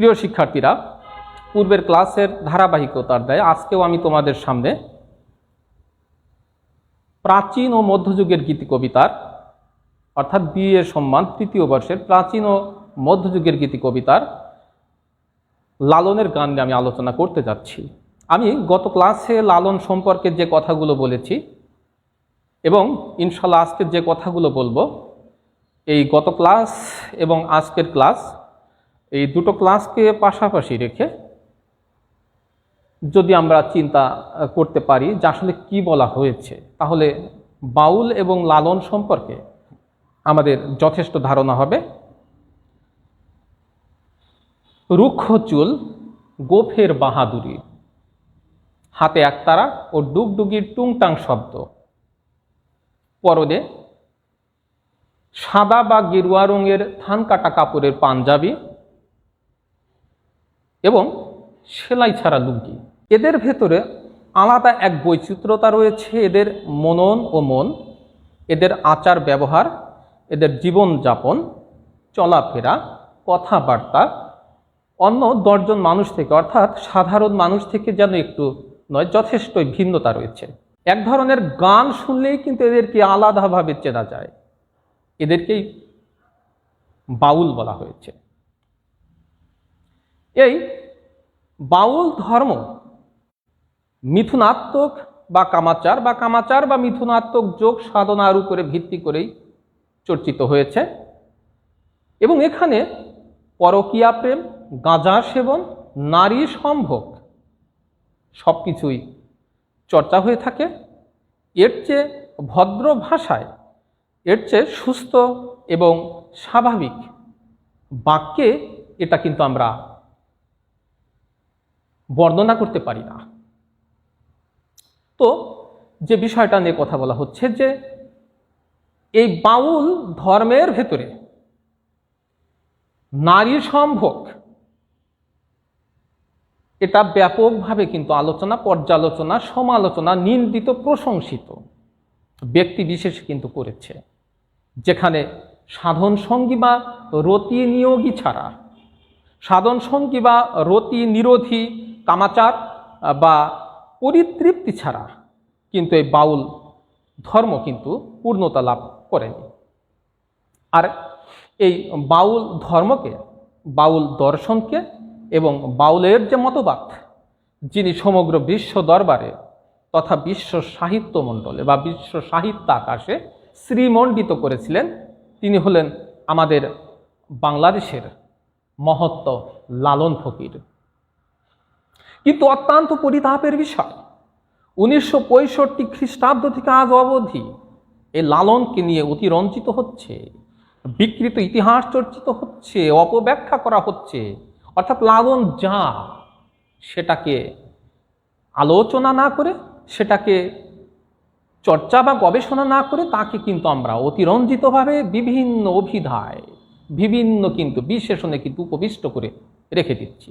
প্রিয় শিক্ষার্থীরা, পূর্বের ক্লাসের ধারাবাহিকতার দেয় আজকেও আমি তোমাদের সামনে প্রাচীন ও মধ্যযুগের গীতি কবিতার অর্থাৎ বিএ সম্মান তৃতীয় বর্ষের প্রাচীন ও মধ্যযুগের গীতি কবিতার লালনের গান নিয়ে আমি আলোচনা করতে যাচ্ছি। আমি গত ক্লাসে লালন সম্পর্কে যে কথাগুলো বলেছি এবং ইনশাল্লাহ আজকের যে কথাগুলো বলব, এই গত ক্লাস এবং আজকের ক্লাস এই দুটো ক্লাসকে পাশাপাশি রেখে যদি আমরা চিন্তা করতে পারি যে আসলে কি বলা হয়েছে, তাহলে বাউল এবং লালন সম্পর্কে আমাদের যথেষ্ট ধারণা হবে। রুক্ষ চুল গোফের বাহাদুরি, হাতে একতারা ও ডুগডুগির টুংটাং শব্দ। পরনে সাদা বা গেরুয়া রঙের থান কাটা কাপড়ের পাঞ্জাবি এবং সেলাই ছাড়া লুঙ্গি। এদের ভেতরে আলাদা এক বৈচিত্র্যতা রয়েছে এদের মনন ও মন, এদের আচার ব্যবহার, এদের জীবনযাপন, চলাফেরা, কথাবার্তা, অন্য দশজন মানুষ থেকে অর্থাৎ সাধারণ মানুষ থেকে যেন একটু নয় যথেষ্টই ভিন্নতা রয়েছে। এক ধরনের গান শুনলেই কিন্তু এদেরকে আলাদাভাবে চেনা যায়। এদেরকেই বাউল বলা হয়েছে। এই বাউল ধর্ম, মিথুনাত্মক বা কামাচার বা কামাচার বা মিথুনাত্মক যোগ সাধনার উপরে ভিত্তি করেই চর্চিত হয়েছে। এবং এখানে পরকীয়া প্রেম, গাঁজা সেবন, নারী সম্ভোগ সব কিছুই চর্চা হয়ে থাকে। এর চেয়ে ভদ্র ভাষায়, এর চেয়ে সুস্থ এবং স্বাভাবিক বাক্যে এটা কিন্তু আমরা বর্ণনা করতে পারি না। তো যে বিষয়টা নিয়ে কথা বলা হচ্ছে যে এই বাউল ধর্মের ভেতরে নারী সম্ভোগ, এটা ব্যাপকভাবে কিন্তু আলোচনা, পর্যালোচনা, সমালোচনা, নিন্দিত, প্রশংসিত ব্যক্তি বিশেষ কিন্তু করেছে। যেখানে সাধন সঙ্গী বা রতি নিয়োগী ছাড়া, সাধন সঙ্গী বা রতি নিরোধী কামাচার বা পরিতৃপ্তি ছাড়া কিন্তু এই বাউল ধর্ম কিন্তু পূর্ণতা লাভ করেনি। আর এই বাউল ধর্মকে, বাউল দর্শনকে এবং বাউলের যে মতবাদ, যিনি সমগ্র বিশ্ব দরবারে তথা বিশ্ব সাহিত্য মণ্ডলে বা বিশ্ব সাহিত্য আকাশে শ্রীমণ্ডিত করেছিলেন, তিনি হলেন আমাদের বাংলাদেশের মহত্ব লালন ফকির। কিন্তু অত্যন্ত পরিতাপের বিষয়। উনিশশো পঁয়ষট্টি খ্রিস্টাব্দ থেকে আজ অবধি এই লালনকে নিয়ে অতিরঞ্চিত হচ্ছে, বিকৃত ইতিহাস চর্চিত হচ্ছে, অপব্যাখ্যা করা হচ্ছে, অর্থাৎ লালন যা সেটাকে আলোচনা না করে, সেটাকে চর্চা বা গবেষণা না করে তাকে কিন্তু আমরা অতিরঞ্জিতভাবে বিভিন্ন অভিধায়, বিভিন্ন কিন্তু বিশেষণে কিন্তু উপবিষ্ট করে রেখে দিচ্ছি।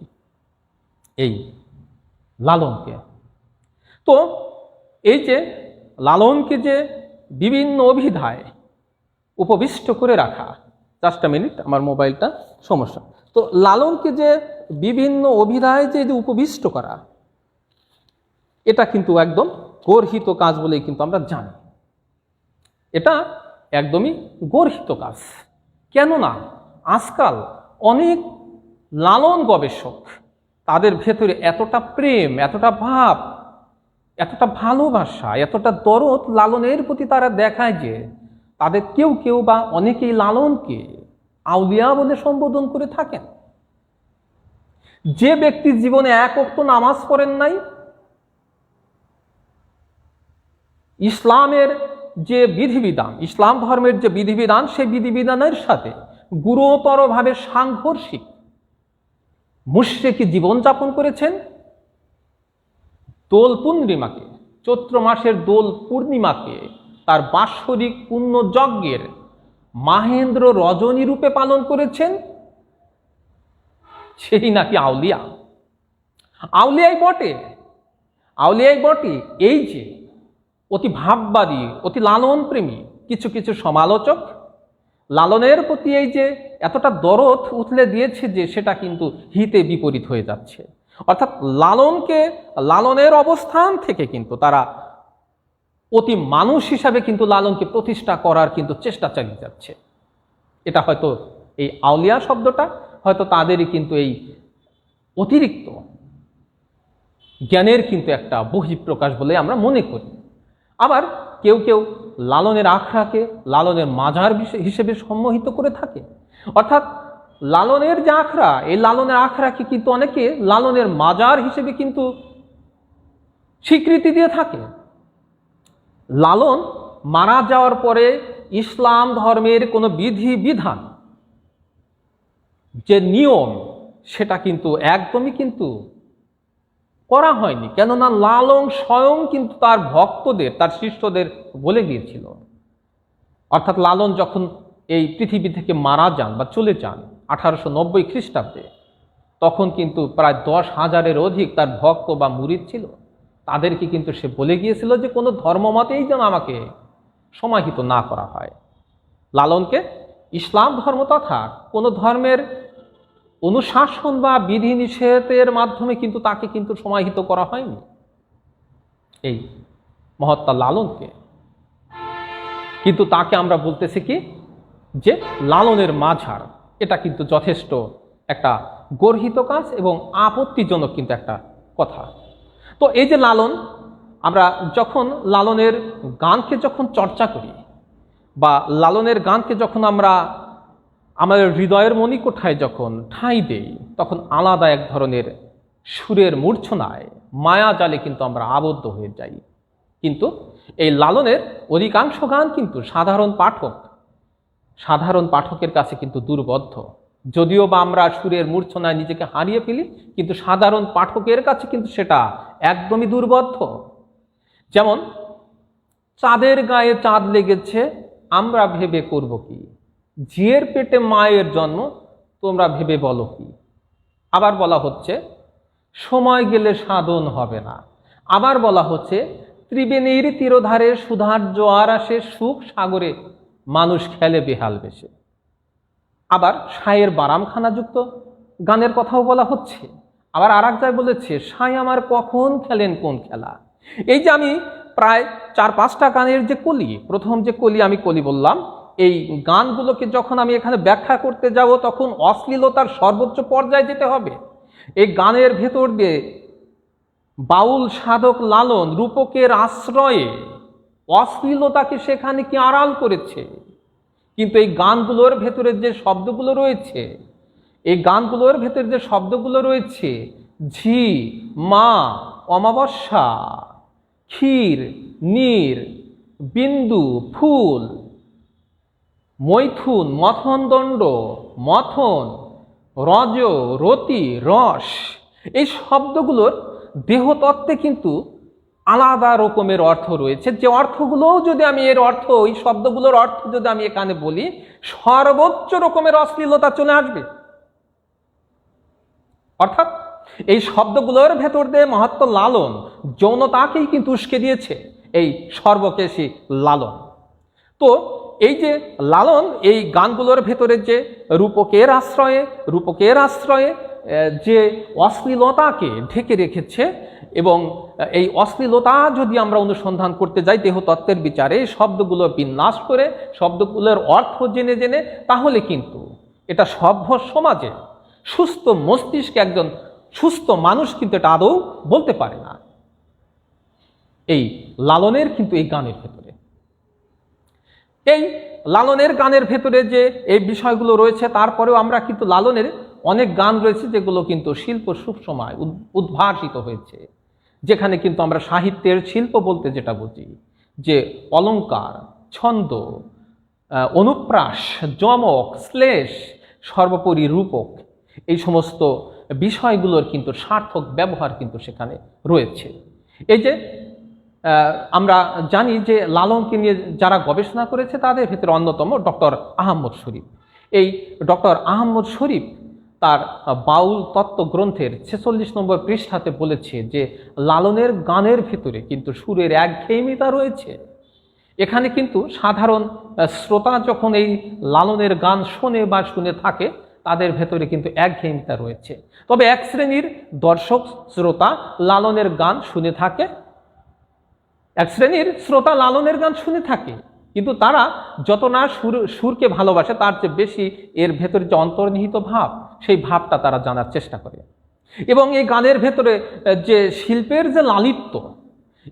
এই লালনকে। তো এই যে লালনকে যে বিভিন্ন অভিধায় উপবিষ্ট করে রাখা জাস্ট মিনিট আমার মোবাইলটা সমস্যা। তো লালনকে যে বিভিন্ন অভিধায় যে উপবিষ্ট করা, এটা কিন্তু একদম গর্হিত কাজ বলেই কিন্তু আমরা জানি। এটা একদমই গর্হিত কাজ। কেননা আজকাল অনেক লালন গবেষক তাদের ভেতরে এতটা প্রেম, এতটা ভাব, এতটা ভালোবাসা, এতটা দরদ লালনের প্রতি তারা দেখায় যে তাদের কেউ কেউ বা অনেকেই লালনকে আউলিয়া বলে সম্বোধন করে থাকেন। যে ব্যক্তি জীবনে এক অক্ত নামাজ পড়েন নাই, ইসলামের যে বিধিবিধান, ইসলাম ধর্মের যে বিধিবিধান সেই বিধিবিধানের সাথে গুরুতরভাবে সাংঘর্ষিক। মুশ্রেকি জীবনযাপন করেছেন। দোল পূর্ণিমাকে, চৈত্র মাসের দোল পূর্ণিমাকে তার বাৎসরিক পুণ্যযজ্ঞের মাহেন্দ্র রজনী রূপে পালন করেছেন। সেই নাকি আউলিয়া। আউলিয়াই বটে। আউলিয়াই বটে এই যে অতি ভাববাদী, অতি লালন প্রেমী কিছু কিছু সমালোচক লালনের প্রতি এই যে এতটা দরদ উথলে দিয়েছে যে সেটা কিন্তু হিতে বিপরীত হয়ে যাচ্ছে। অর্থাৎ লালনকে, লালনের অবস্থান থেকে কিন্তু তারা অতি মানুষ হিসাবে কিন্তু লালনকে প্রতিষ্ঠা করার কিন্তু চেষ্টা চালিয়ে যাচ্ছে। এটা হয়তো এই আউলিয়া শব্দটা, হয়তো তাদেরই কিন্তু এই অতিরিক্ত জ্ঞানের কিন্তু একটা বহিঃপ্রকাশ বলে আমরা মনে করি। আবার কেউ কেউ লালনের আখড়াকে লালনের মাজার হিসেবে সম্মোহিত করে থাকে। অর্থাৎ লালনের যে আখড়া, এই লালনের আখড়াকে কিন্তু অনেকে লালনের মাজার হিসেবে কিন্তু স্বীকৃতি দিয়ে থাকে। লালন মারা যাওয়ার পরে ইসলাম ধর্মের কোনো বিধি, বিধান, যে নিয়ম, সেটা কিন্তু একদমই কিন্তু করা হয়নি। কেননা লালন স্বয়ং কিন্তু তার ভক্তদের, তার শিষ্যদের বলে গিয়েছিল। অর্থাৎ লালন যখন এই পৃথিবী থেকে মারা যান বা চলে যান আঠারোশো নব্বই খ্রিস্টাব্দে, তখন কিন্তু প্রায় দশ হাজারের অধিক তার ভক্ত বা মুরিদ ছিল। তাদেরকে কিন্তু সে বলে গিয়েছিল যে কোনো ধর্মমতেই যেন আমাকে সমাহিত না করা হয়। লালনকে ইসলাম ধর্ম তথা কোনো ধর্মের অনুশাসন বা বিধি নিষেধের মাধ্যমে কিন্তু তাকে কিন্তু সমাহিত করা হয়নি। এই মহাত্মা লালনকে। কিন্তু তাকে আমরা বলতেছি কি? যে লালনের মাঝার, এটা কিন্তু যথেষ্ট একটা গর্হিত কাজ এবং আপত্তিজনক কিন্তু একটা কথা। তো এই যে লালন, আমরা যখন লালনের গানকে যখন চর্চা করি বা লালনের গানকে যখন আমরা আমাদের হৃদয়ের মণিকোঠায় যখন ঠাঁই দেই, তখন আলাদা এক ধরনের সুরের মূর্ছনায় মায়া জালে কিন্তু আমরা আবদ্ধ হয়ে যাই। কিন্তু এই লালনের অধিকাংশ গান কিন্তু সাধারণ পাঠক, সাধারণ পাঠকের কাছে কিন্তু দুর্বদ্ধ যদিও বা আমরা সুরের মূর্ছনায় নিজেকে হারিয়ে ফেলি, কিন্তু সাধারণ পাঠকের কাছে কিন্তু সেটা একদমই দুর্বদ্ধ যেমন, চাঁদের গায়ে চাঁদ লেগেছে, আমরা ভেবে করব কি? ঝিয়ের পেটে মায়ের জন্ম, তোমরা ভেবে বলো কি? আবার বলা হচ্ছে, সময় গেলে সাধন হবে না। আবার বলা হচ্ছে, ত্রিবেণীর তীরধারে সুধার জোয়ার আসে সুখ সাগরে, মানুষ খেলে বেহাল বেশে। আবার সায়ের বারামখানা যুক্ত গানের কথাও বলা হচ্ছে। আবার আর এক বলেছে সাই আমার কখন খেলেন কোন খেলা? এই যে আমি প্রায় চার পাঁচটা গানের যে কলি, প্রথম যে কলি আমি কলি বললাম এই গানগুলোকে যখন আমি এখানে ব্যাখ্যা করতে যাব, তখন অশ্লীলতার সর্বোচ্চ পর্যায়ে যেতে হবে। এই গানের ভেতর দিয়ে বাউল সাধক লালন, রূপকের আশ্রয়ে অশ্লীলতাকে সেখানে কি আড়াল করেছে? কিন্তু এই গানগুলোর ভেতরে যে শব্দগুলো রয়েছে, এই গানগুলোর ভেতরে যে শব্দগুলো রয়েছে, ঝি, মা, অমাবস্যা, ক্ষীর, নীর, বিন্দু, ফুল মৈথুন মথনদণ্ড মথন, রজ, রতি, রস। এই শব্দগুলোর দেহতত্ত্বে কিন্তু আলাদা রকমের অর্থ রয়েছে। যে অর্থগুলোও যদি আমি এর অর্থ, এই শব্দগুলোর অর্থ যদি আমি এখানে বলি, সর্বোচ্চ রকমের অশ্লীলতা চলে আসবে। অর্থাৎ এই শব্দগুলোর ভেতর দিয়ে মাহাত্ম লালন, যৌনতাকেই কিন্তু উস্কে দিয়েছে এই সর্বকেশী লালন। তো এই যে লালন, এই গানগুলোর ভেতরে যে রূপকের আশ্রয়ে রূপকের আশ্রয়ে যে অশ্লীলতাকে ঢেকে রেখেছে এবং এই অশ্লীলতা যদি আমরা অনুসন্ধান করতে যাই দেহতত্ত্বের বিচারে, শব্দগুলো বিন্যাস করে, শব্দগুলোর অর্থ জেনে জেনে, তাহলে কিন্তু এটা সভ্য সমাজে সুস্থ মস্তিষ্কে একজন সুস্থ মানুষ কিন্তু এটা আদৌ বলতে পারে না। এই লালনের কিন্তু এই গানের ভেতরে। এই লালনের গানের ভেতরে যে এই বিষয়গুলো রয়েছে, তারপরেও আমরা কিন্তু লালনের অনেক গান রয়েছে যেগুলো কিন্তু শিল্প সুসময় উদ্ভাসিত হয়েছে। যেখানে কিন্তু আমরা সাহিত্যের শিল্প বলতে যেটা বুঝি, যে অলঙ্কার, ছন্দ অনুপ্রাস, যমক, শ্লেষ, সর্বোপরি রূপক, এই সমস্ত বিষয়গুলোর কিন্তু সার্থক ব্যবহার কিন্তু সেখানে রয়েছে। এই যে আমরা জানি যে লালনকে নিয়ে যারা গবেষণা করেছে, তাদের ভিতরে অন্যতম ডক্টর আহম্মদ শরীফ। এই ডক্টর আহম্মদ শরীফ তার বাউল তত্ত্ব গ্রন্থের ছেচল্লিশ নম্বর পৃষ্ঠাতে বলেছে যে, লালনের গানের ভিতরে কিন্তু সুরের একঘেয়েমিতা রয়েছে। এখানে কিন্তু সাধারণ শ্রোতা যখন এই লালনের গান শোনে বা শুনে থাকে, তাদের ভেতরে কিন্তু একঘেয়েমিতা রয়েছে। তবে এক শ্রেণির দর্শক, শ্রোতা লালনের গান শুনে থাকে এক শ্রেণির শ্রোতা লালনের গান শুনে থাকে, কিন্তু তারা যত না সুর, সুরকে ভালোবাসে, তার চেয়ে বেশি এর ভেতরে যে অন্তর্নিহিত ভাব, সেই ভাবটা তারা জানার চেষ্টা করে। এবং এই গানের ভেতরে যে শিল্পের যে লালিত্য,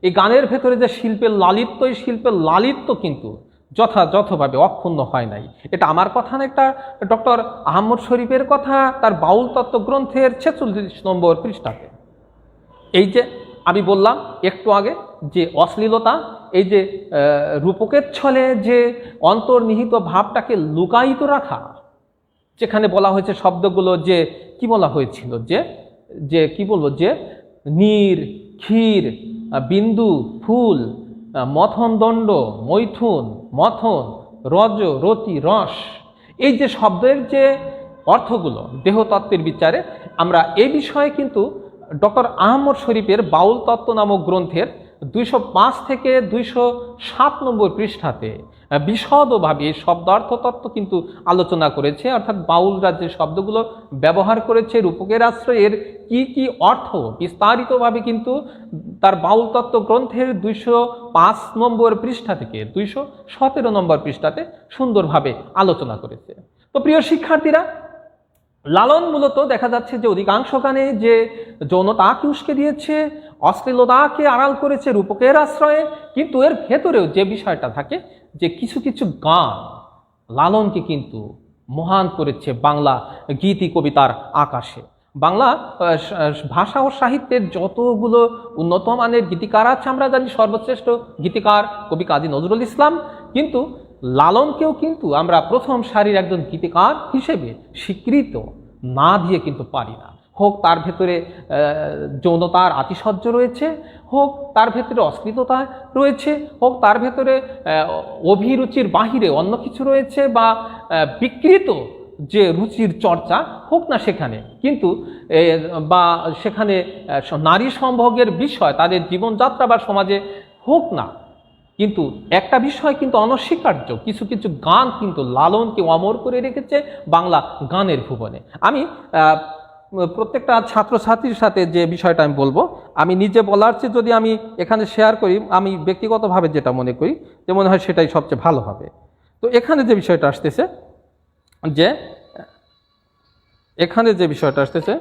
এই গানের ভেতরে যে শিল্পের লালিত্য, এই শিল্পের লালিত্য কিন্তু যথাযথভাবে অক্ষুণ্ণ হয় নাই। এটা আমার কথা না একটা ডক্টর আহমদ শরীফের কথা, তার বাউল তত্ত্ব গ্রন্থের ছেচল্লিশ নম্বর পৃষ্ঠাতে। এই যে আমি বললাম একটু আগে যে অশ্লীলতা, এই যে রূপকের ছলে যে অন্তর্নিহিত ভাবটাকে লুকায়িত রাখা, যেখানে বলা হয়েছে শব্দগুলো যে, কি বলা হয়েছিল যে যে, কি বলব, যে, নীর, ক্ষীর, বিন্দু, ফুল, মথন দণ্ড, মৈথুন, মথন, রজ, রতি, রস, এই যে শব্দের যে অর্থগুলো দেহতত্ত্বের বিচারে, আমরা এই বিষয়ে কিন্তু ডক্টর আহমদ শরীফের বাউল তত্ত্ব নামক গ্রন্থের দুইশো পাঁচ থেকে দুইশো সাত নম্বর পৃষ্ঠাতে বিশদভাবে এই শব্দার্থ তত্ত্ব কিন্তু আলোচনা করেছে, অর্থাৎ বাউলরা যে শব্দগুলো ব্যবহার করেছে, রূপকের আশ্রয়ের কি কি অর্থ বিস্তারিতভাবে কিন্তু তার বাউল তত্ত্ব গ্রন্থের দুইশো পাঁচ নম্বর পৃষ্ঠা থেকে দুইশো সতেরো নম্বর পৃষ্ঠাতে সুন্দরভাবে আলোচনা করেছে। তো প্রিয় শিক্ষার্থীরা লালন মূলত দেখা যাচ্ছে যে অধিকাংশ গানে যে যৌনতাকে উস্কে দিয়েছে, অশ্লীলতাকে আড়াল করেছে রূপকের আশ্রয়ে, কিন্তু এর ভেতরেও যে বিষয়টা থাকে যে কিছু কিছু গান লালনকে কিন্তু মহান করেছে বাংলা গীতি কবিতার আকাশে। বাংলা ভাষা ও সাহিত্যের যতগুলো উন্নত মানের গীতিকার আছে, আমরা জানি সর্বশ্রেষ্ঠ গীতিকার কবি কাজী নজরুল ইসলাম, কিন্তু লালনকেও কিন্তু আমরা প্রথম সারির একজন গীতিকার হিসেবে স্বীকৃত না দিয়ে কিন্তু পারি না। হোক তার ভেতরে যৌনতার আতিশয্য রয়েছে, হোক তার ভেতরে অশ্লীলতা রয়েছে, হোক তার ভেতরে অভিরুচির বাহিরে অন্য কিছু রয়েছে বা বিকৃত যে রুচির চর্চা, হোক না সেখানে। কিন্তু বা সেখানে নারী সম্ভোগের বিষয়, তাদের জীবনযাত্রা বা সমাজে হোক না কিন্তু একটা বিষয় কিন্তু অনস্বীকার্য। কিছু কিছু গান কিন্তু লালনকে অমর করে রেখেছে বাংলা গানের ভুবনে। আমি প্রত্যেকটা ছাত্রছাত্রীর সাথে যে বিষয়টা আমি বলব, আমি নিজে বলার চেয়ে যদি আমি এখানে শেয়ার করি, আমি ব্যক্তিগতভাবে যেটা মনে করি, যে মনে হয় সেটাই সবচেয়ে ভালো হবে। তো এখানে যে বিষয়টা আসতেছে, যে, এখানে যে বিষয়টা আসতেছে,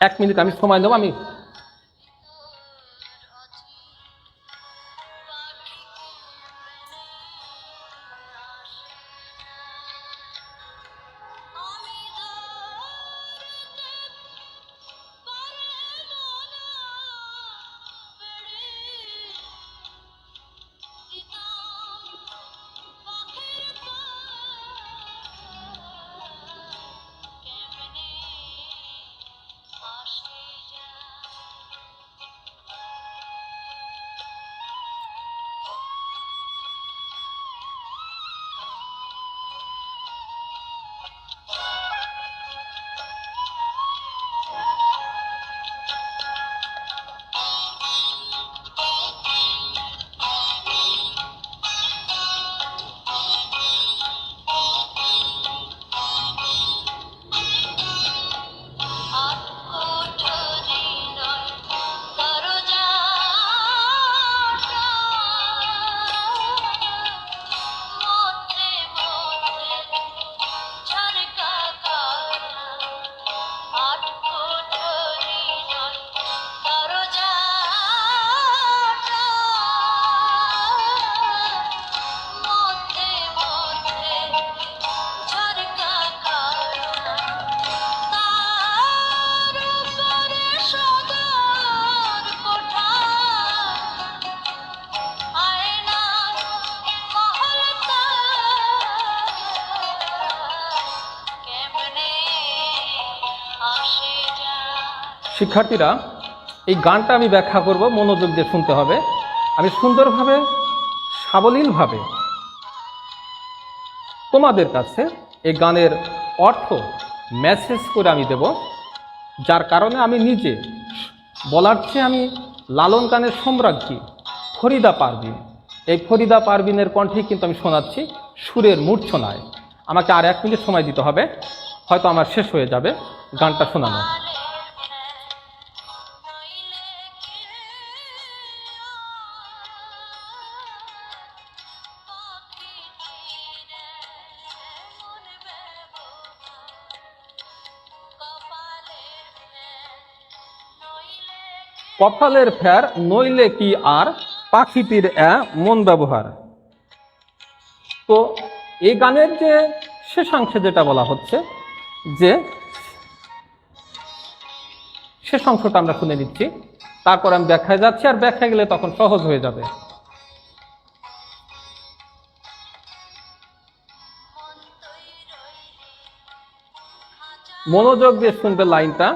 এক মিনিট আমি সময় নেব, আমি শিক্ষার্থীরা, এই গানটা আমি ব্যাখ্যা করব, মনোযোগ দিয়ে শুনতে হবে। আমি সুন্দরভাবে, সাবলীলভাবে তোমাদের কাছে এই গানের অর্থ মেসেজ করে আমি দেব, যার কারণে আমি নিজে বলার চেয়ে আমি লালন গানের সম্রাজ্ঞী ফরিদা পারভিন। এই ফরিদা পারবিনের কণ্ঠে কিন্তু আমি শোনাচ্ছি সুরের মূর্ছনায়। আমাকে আর এক মিনিট সময় দিতে হবে, হয়তো আমার শেষ হয়ে যাবে গানটা শোনানো। কপালের ফের নইলে কি আর? পাখিটির এ মন ব্যবহার। তো এই গানের যে শেষাংশে যেটা বলা হচ্ছে, যে শেষ অংশটা আমরা শুনে নিচ্ছি, তারপর আমি ব্যাখ্যায় যাচ্ছি, আর ব্যাখ্যা গেলে তখন সহজ হয়ে যাবে। মনোযোগ দিয়ে শুনবে লাইনটা।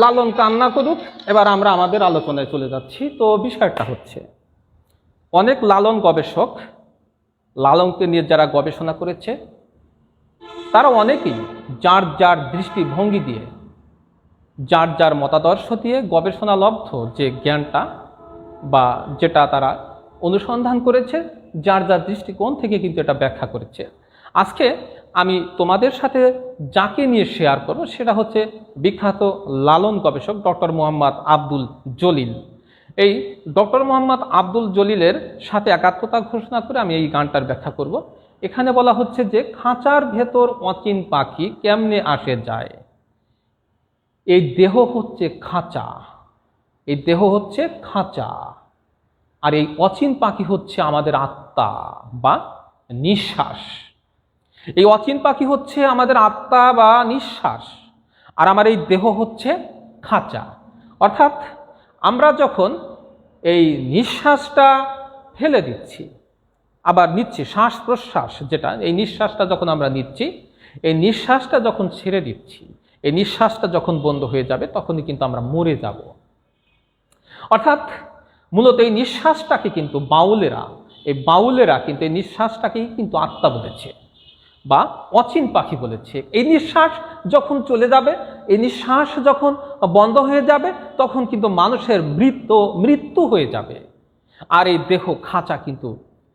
লালন কান্না করুক, এবার আমরা আমাদের আলোচনায় চলে যাচ্ছি। তো বিষয়টা হচ্ছে, অনেক লালন গবেষক লালনকে নিয়ে যারা গবেষণা করেছে, তারা অনেকেই যার যার দৃষ্টিভঙ্গি দিয়ে, যার যার মতাদর্শ দিয়ে গবেষণালব্ধ যে জ্ঞানটা বা যেটা তারা অনুসন্ধান করেছে, যার যার দৃষ্টিকোণ থেকে কিন্তু এটা ব্যাখ্যা করেছে। আজকে আমি তোমাদের সাথে যাকে নিয়ে শেয়ার করব সেটা হচ্ছে বিখ্যাত লালন গবেষক ডক্টর মোহাম্মদ আব্দুল জলিল। এই ডক্টর মোহাম্মদ আব্দুল জলিলের সাথে একাত্মতা ঘোষণা করে আমি এই গানটার ব্যাখ্যা করব। এখানে বলা হচ্ছে যে খাঁচার ভেতর অচিন পাখি কেমনে আসে যায়? এই দেহ হচ্ছে খাঁচা। এই দেহ হচ্ছে খাঁচা। আর এই অচিন পাখি হচ্ছে আমাদের আত্মা বা নিঃশ্বাস। এই অচিন পাখি হচ্ছে আমাদের আত্মা বা নিঃশ্বাস, আর আমার এই দেহ হচ্ছে খাঁচা। অর্থাৎ আমরা যখন এই নিঃশ্বাসটা ফেলে দিচ্ছি, আবার নিচ্ছি শ্বাস প্রশ্বাস যেটা, এই নিঃশ্বাসটা যখন আমরা নিচ্ছি, এই নিঃশ্বাসটা যখন ছেড়ে দিচ্ছি, এই নিঃশ্বাসটা যখন বন্ধ হয়ে যাবে, তখনই কিন্তু আমরা মরে যাব। অর্থাৎ মূলত এই নিঃশ্বাসটাকে কিন্তু বাউলেরা, এই বাউলেরা কিন্তু এই নিঃশ্বাসটাকেই কিন্তু আত্মা বলেছে। বা অচিন পাখি বলেছে। এই নিঃশ্বাস যখন চলে যাবে, এই নিঃশ্বাস যখন বন্ধ হয়ে যাবে, তখন কিন্তু মানুষের মৃত্যু মৃত্যু হয়ে যাবে। আর এই দেহ খাঁচা কিন্তু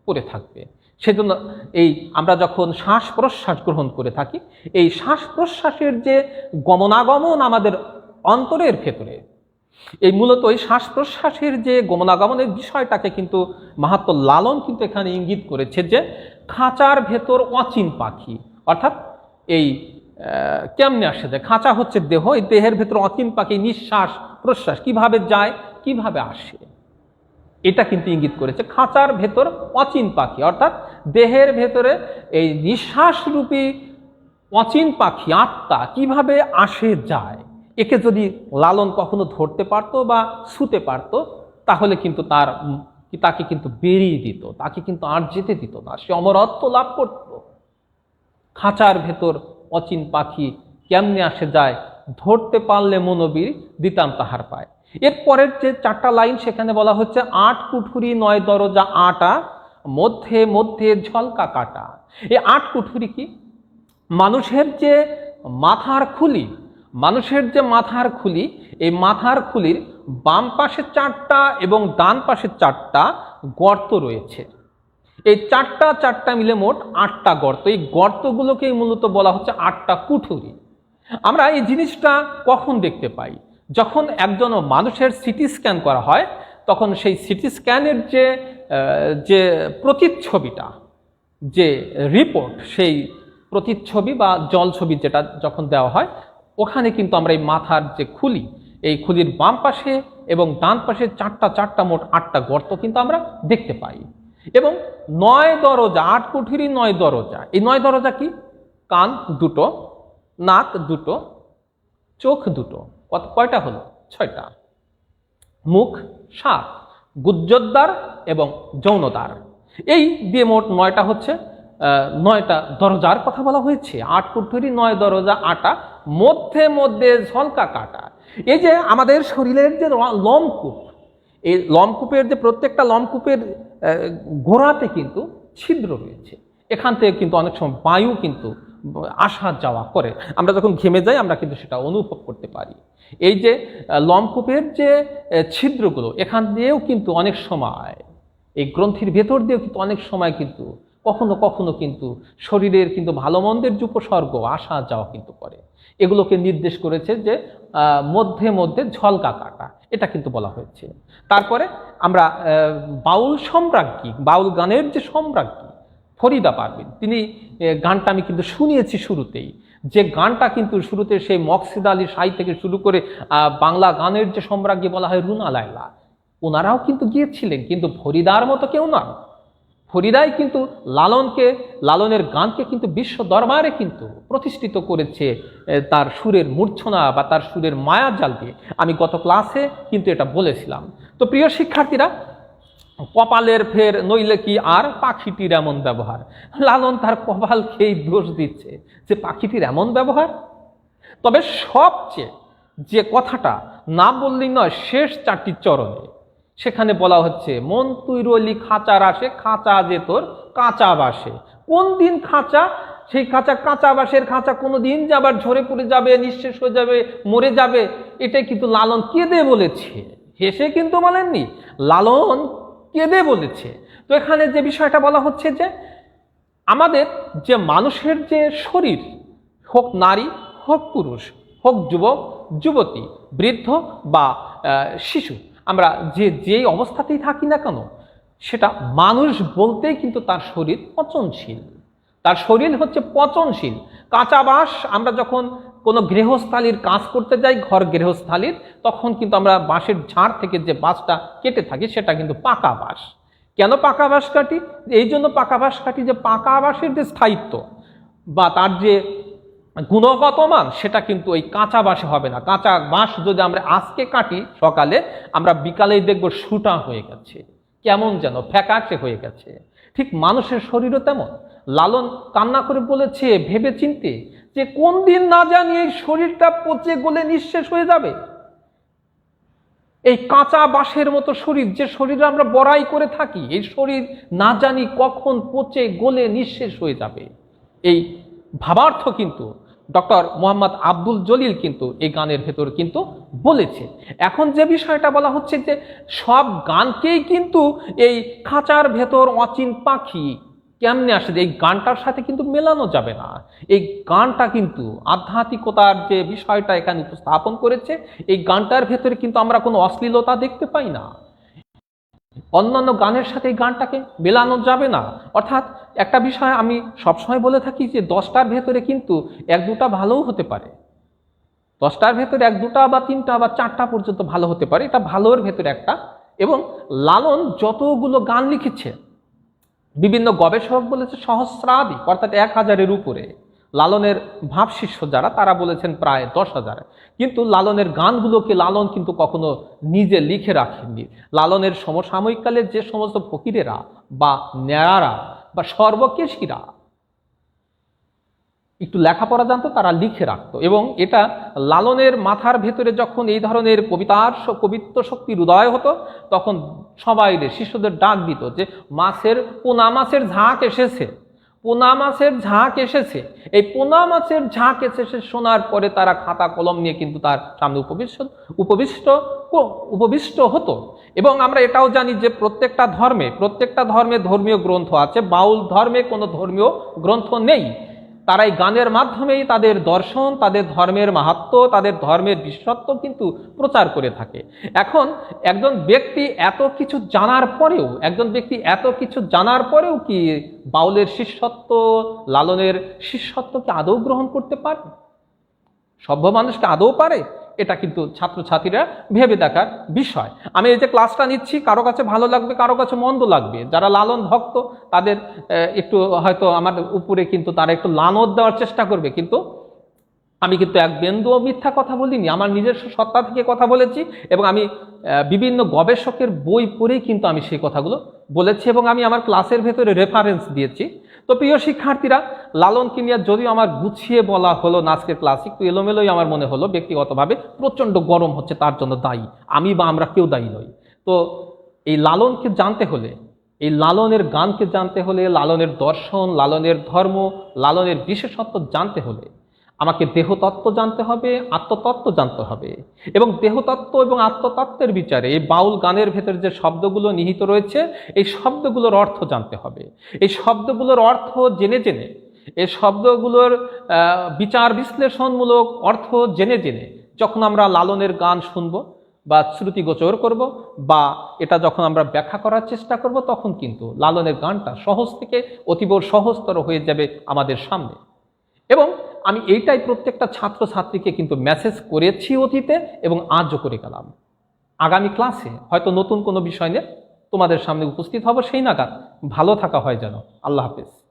পড়ে থাকবে। সেজন্য এই আমরা যখন শ্বাস প্রশ্বাস গ্রহণ করে থাকি, এই শ্বাস প্রশ্বাসের যে গমনাগমন আমাদের অন্তরের ভেতরে এই মূলত এই শ্বাস প্রশ্বাসের যে গমনাগমনের বিষয়টাকে কিন্তু মাহাত্ম লালন কিন্তু এখানে ইঙ্গিত করেছে যে খাঁচার ভেতর অচিন পাখি, অর্থাৎ এই কেমনে আসে যায়? খাঁচা হচ্ছে দেহ, এই দেহের ভেতর অচিন পাখি, নিঃশ্বাস প্রশ্বাস কীভাবে যায়, কীভাবে আসে? এটা কিন্তু ইঙ্গিত করেছে খাঁচার ভেতর অচিন পাখি, অর্থাৎ দেহের ভেতরে এই নিঃশ্বাসরূপী অচিন পাখি, আত্মা কীভাবে আসে যায়? একে যদি লালন কখনো ধরতে পারতো বা ছুতে পারতো, তাহলে কিন্তু তার তাকে কিন্তু বেরিয়ে দিত, তাকে কিন্তু আর যেতে দিত না। সে অমরত্ব লাভ করত। খাঁচার ভেতর অচিন পাখি কেমনে আসে যায়, ধরতে পারলে মনোবীর দিতাম তাহার পায়। এরপরের যে চারটা লাইন, সেখানে বলা হচ্ছে, আট কুঠুরি, নয় দরজা, আটা, মধ্যে মধ্যে ঝলকা কাটা। এই আট কুঠুরি কি? মানুষের যে মাথার খুলি মানুষের যে মাথার খুলি, এই মাথার খুলির বাম পাশে চারটা এবং ডান পাশে চারটা গর্ত রয়েছে। এই চারটা চারটা মিলে মোট আটটা গর্ত। এই গর্তগুলোকেই মূলত বলা হচ্ছে আটটা কুঠুরি। আমরা এই জিনিসটা কখন দেখতে পাই? যখন একজন মানুষের সিটি স্ক্যান করা হয়, তখন সেই সিটি স্ক্যানের যে যে প্রতিচ্ছবিটা, যে রিপোর্ট, সেই প্রতিচ্ছবি বা জল ছবি যেটা যখন দেওয়া হয় ওখানে কিন্তু আমরা এই মাথার যে খুলি, এই খুলির বাম পাশে এবং ডান পাশে চারটা চারটা মোট আটটা গর্ত কিন্তু আমরা দেখতে পাই। এবং নয় দরজা, আট কুঠিরই নয় দরজা। এই নয় দরজা কি? কান দুটো, নাক দুটো, চোখ দুটো। কত, কয়টা হলো? ছয়টা। মুখ সাত গুজ্জদ্বার এবং যৌনদ্বার এই দিয়ে মোট নয়টা হচ্ছে নয়টা দরজার কথা বলা হয়েছে। আট কুঠুরি নয় দরজা, আটা মধ্যে মধ্যে ঝলকা কাটা। এই যে আমাদের শরীরের যে লমকূপ, এই লমকূপের যে প্রত্যেকটা লমকূপের গোড়াতে কিন্তু ছিদ্র রয়েছে। এখান থেকে কিন্তু অনেক সময় বায়ু কিন্তু আসা যাওয়া করে। আমরা যখন ঘেমে যাই, আমরা কিন্তু সেটা অনুভব করতে পারি। এই যে লমকূপের যে ছিদ্রগুলো, এখান দিয়েও কিন্তু অনেক সময়, এই গ্রন্থির ভেতর দিয়েও কিন্তু অনেক সময় কিন্তু কখনো কখনো কিন্তু শরীরের কিন্তু ভালো মন্দের যে উপসর্গ আসা যাওয়া কিন্তু করে। এগুলোকে নির্দেশ করেছে যে মধ্যে মধ্যে ঝলকা কাটা। এটা কিন্তু বলা হয়েছে। তারপরে আমরা বাউল সম্রাজ্ঞী, বাউল গানের যে সম্রাজ্ঞী, ফরিদা পারবেন তিনি গানটা আমি কিন্তু শুনিয়েছি শুরুতেই। যে গানটা কিন্তু শুরুতে সেই মকসিদ আলী সাই থেকে শুরু করে বাংলা গানের যে সম্রাজ্ঞী বলা হয় রুনা লায়লা, ওনারাও কিন্তু গিয়েছিলেন, কিন্তু ফরিদার মতো কেউ নন। ফরিদাই কিন্তু লালনকে, লালনের গানকে কিন্তু বিশ্ব দরবারে কিন্তু প্রতিষ্ঠিত করেছে তার সুরের মূর্ছনা বা তার সুরের মায়া জাল দিয়ে। আমি গত ক্লাসে কিন্তু এটা বলেছিলাম। তো প্রিয় শিক্ষার্থীরা, কপালের ফের নইলে কি আর পাখিটির এমন ব্যবহার? লালন তার কপাল খেয়েই দোষ দিচ্ছে যে পাখিটির এমন ব্যবহার? তবে সবচেয়ে যে কথাটা না বললেই নয়, শেষ চারটি চরণে সেখানে বলা হচ্ছে, মন তুই রলি খাঁচার আসে খাঁচা যে তোর কাঁচা বাসে। কোন দিন খাঁচা? সেই খাঁচা কাঁচা বাসের খাঁচা কোনো দিন যে আবার ঝরে পড়ে যাবে, নিঃশেষ হয়ে যাবে, মরে যাবে, এটাই কিন্তু লালন কেঁদে বলেছে। হেসে কিন্তু বলেননি, লালন কেঁদে বলেছে। তো এখানে যে বিষয়টা বলা হচ্ছে যে, আমাদের যে মানুষের যে শরীর, হোক নারী, হোক পুরুষ, হোক যুবক, যুবতী, বৃদ্ধ বা শিশু আমরা যে, যেই অবস্থাতেই থাকি না কেন, সেটা মানুষ বলতেই কিন্তু তার শরীর পচনশীল। তার শরীর হচ্ছে পচনশীল। কাঁচা বাঁশ, আমরা যখন কোনো গৃহস্থালির কাজ করতে যাই, ঘর গৃহস্থালির, তখন কিন্তু আমরা বাঁশের ঝাড় থেকে যে বাঁশটা কেটে থাকি, সেটা কিন্তু পাকা বাঁশ। কেন পাকা বাঁশ কাটি? এই জন্য পাকা বাঁশ কাটি যে পাকা বাঁশের যে স্থায়িত্ব বা তার যে গুণগত মান সেটা কিন্তু ওই কাঁচা বাঁশে হবে না। কাঁচা বাঁশ যদি আমরা আজকে কাটি, সকালে আমরা বিকালেই দেখব সুটা হয়ে গেছে। কেমন যেন ফ্যাকাশে হয়ে গেছে। ঠিক মানুষের শরীরও তেমন। লালন কান্না করে বলেছে ভেবে চিনতে যে কোন দিন না জানি এই শরীরটা পচে গলে নিঃশেষ হয়ে যাবে। এই কাঁচা বাঁশের মতো শরীর, যে শরীরে আমরা বড়াই করে থাকি, এই শরীর না জানি কখন পচে গলে নিঃশেষ হয়ে যাবে। এই ভাবার্থ কিন্তু ডক্টর মোহাম্মদ আব্দুল জলিল কিন্তু এই গানের ভেতর কিন্তু বলেছে। এখন যে বিষয়টা বলা হচ্ছে যে সব গানকেই কিন্তু এই খাঁচার ভেতর অচিন পাখি কেমনে আসে যে এই গানটার সাথে কিন্তু মেলানো যাবে না। এই গানটা কিন্তু আধ্যাত্মিকতার যে বিষয়টা এখানে উপস্থাপন করেছে, এই গানটার ভেতরে কিন্তু আমরা কোনো অশ্লীলতা দেখতে পাই না। অন্যান্য গানের সাথে এই গানটাকে মেলানো যাবে না। অর্থাৎ একটা বিষয় আমি সবসময় বলে থাকি যে দশটার ভেতরে কিন্তু এক দুটা ভালোও হতে পারে। দশটার ভেতরে এক দুটা বা তিনটা বা চারটা পর্যন্ত ভালো হতে পারে। এটা ভালোর ভেতরে একটা। এবং লালন যতগুলো গান লিখেছে, বিভিন্ন গবেষক বলেছে সহস্রাধিক, অর্থাৎ এক হাজারের উপরে। লালনের ভাবশিষ্য যারা, তারা বলেছেন প্রায় দশ হাজার। কিন্তু লালনের গানগুলোকে লালন কিন্তু কখনো নিজে লিখে রাখেননি। লালনের সমসাময়িককালের যে সমস্ত ফকিরেরা বা ন্যাড়ারা বা সর্বকেশীরা, একটু লেখাপড়া জানতো, তারা লিখে রাখত। এবং এটা লালনের মাথার ভেতরে যখন এই ধরনের কবিতার কবিত্ব শক্তির উদয় হতো, তখন সবাই শিষ্যদের ডাক দিত যে, মাছের, পোনা মাছের ঝাঁক এসেছে। পোনা মাছের ঝাঁক এসেছে। এই পোনা মাছের ঝাঁক এসেছে শোনার পরে তারা খাতা কলম নিয়ে কিন্তু তার সামনে উপবিষ্ট উপবিষ্ট উপবিষ্ট হতো। এবং আমরা এটাও জানি যে প্রত্যেকটা ধর্মে প্রত্যেকটা ধর্মে ধর্মীয় গ্রন্থ আছে। বাউল ধর্মে কোনো ধর্মীয় গ্রন্থ নেই। তারা এই গানের মাধ্যমেই তাদের দর্শন, তাদের ধর্মের মাহাত্ম, তাদের ধর্মের বিশ্বত্ব কিন্তু প্রচার করে থাকে। এখন একজন ব্যক্তি এত কিছু জানার পরেও, একজন ব্যক্তি এত কিছু জানার পরেও কি বাউলের শিষ্যত্ব, লালনের শিষ্যত্বকে আদৌ গ্রহণ করতে পারে? সভ্য মানুষকে আদৌ পারে? এটা কিন্তু ছাত্রছাত্রীরা ভেবে দেখার বিষয়। আমি এই যে ক্লাসটা নিচ্ছি, কারও কাছে ভালো লাগবে, কারও কাছে মন্দ লাগবে। যারা লালন ভক্ত, তাদের একটু হয়তো আমার উপরে কিন্তু তারা একটু লানত দেওয়ার চেষ্টা করবে। কিন্তু আমি কিন্তু এক বিন্দুও মিথ্যা কথা বলিনি। আমার নিজস্ব সত্তা থেকে কথা বলেছি এবং আমি বিভিন্ন গবেষকের বই পড়েই কিন্তু আমি সেই কথাগুলো বলেছি এবং আমি আমার ক্লাসের ভেতরে রেফারেন্স দিয়েছি। তো প্রিয় শিক্ষার্থীরা লালনকে নিয়ে যদিও আমার গুছিয়ে বলা হলো না আজকের ক্লাস একটু এলোমেলোই আমার মনে হলো, ব্যক্তিগতভাবে প্রচণ্ড গরম হচ্ছে, তার জন্য দায়ী। আমি বা আমরা কেউ দায়ী নই। তো এই লালনকে জানতে হলে, এই লালনের গানকে জানতে হলে, লালনের দর্শন, লালনের ধর্ম, লালনের বিশেষত্ব জানতে হলে আমাকে দেহতত্ত্ব জানতে হবে, আত্মতত্ত্ব জানতে হবে। এবং দেহতত্ত্ব এবং আত্মতত্ত্বের বিচারে এই বাউল গানের ভেতর যে শব্দগুলো নিহিত রয়েছে, এই শব্দগুলোর অর্থ জানতে হবে। এই শব্দগুলোর অর্থ জেনে জেনে, এই শব্দগুলোর বিচার বিশ্লেষণমূলক অর্থ জেনে জেনে যখন আমরা লালনের গান শুনব বা শ্রুতিগোচর করব বা এটা যখন আমরা ব্যাখ্যা করার চেষ্টা করব, তখন কিন্তু লালনের গানটা সহজ থেকে অতীব সহজতর হয়ে যাবে আমাদের সামনে। এবং আমি এইটাই প্রত্যেকটা ছাত্র ছাত্রীকে কিন্তু মেসেজ করেছি অতীতে এবং আজও করে গেলাম। আগামী ক্লাসে হয়তো নতুন কোনো বিষয় নিয়ে তোমাদের সামনে উপস্থিত হব, সেই নাগাদ ভালো থাকা হয় যেন। আল্লাহ হাফেজ।